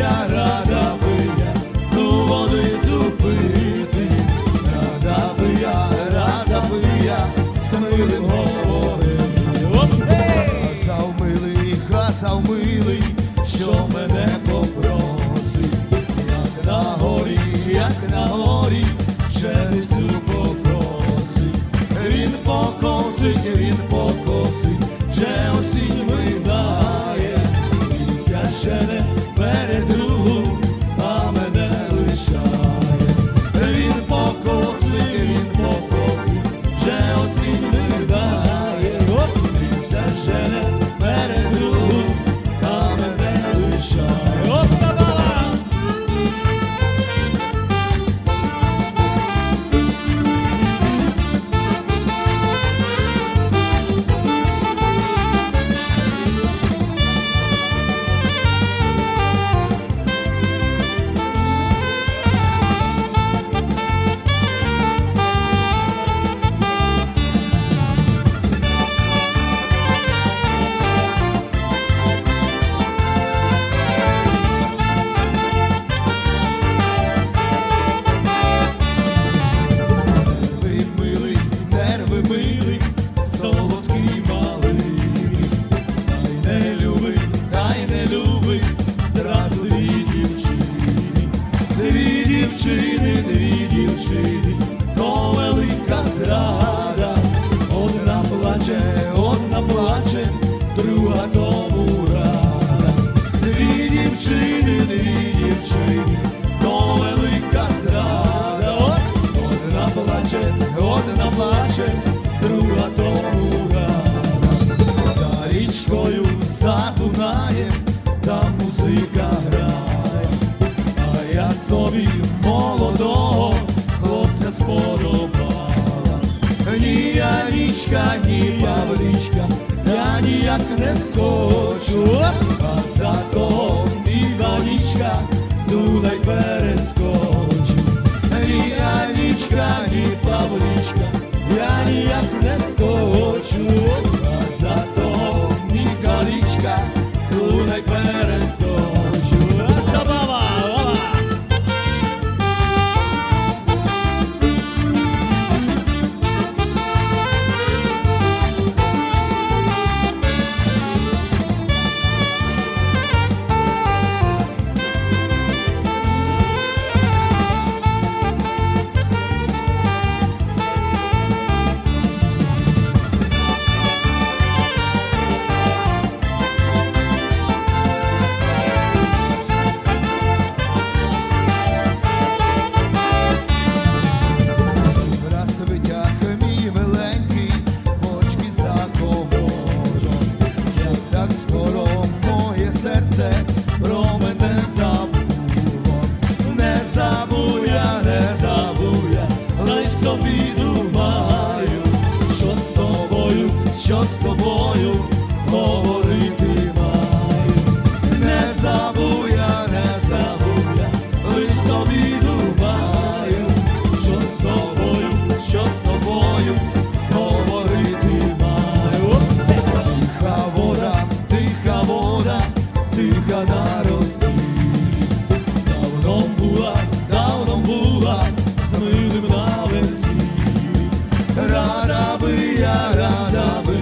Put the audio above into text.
iarăi рікою задунає, там музика грає, а я собі молодого хлопця сподобала, ні я річка, ні павлічка, я ніяк не скочу, а за того мій валічка Дунай перескочу, ні я річка, ні павлічка, я ніяк не скочу. Yeah. що з тобою говорити маю. Не забув я, не забув я, лиш тобі думаю, що з тобою, що з тобою говорити маю. Тиха вода, тиха вода, тиха на. Rada, Rada, Rada,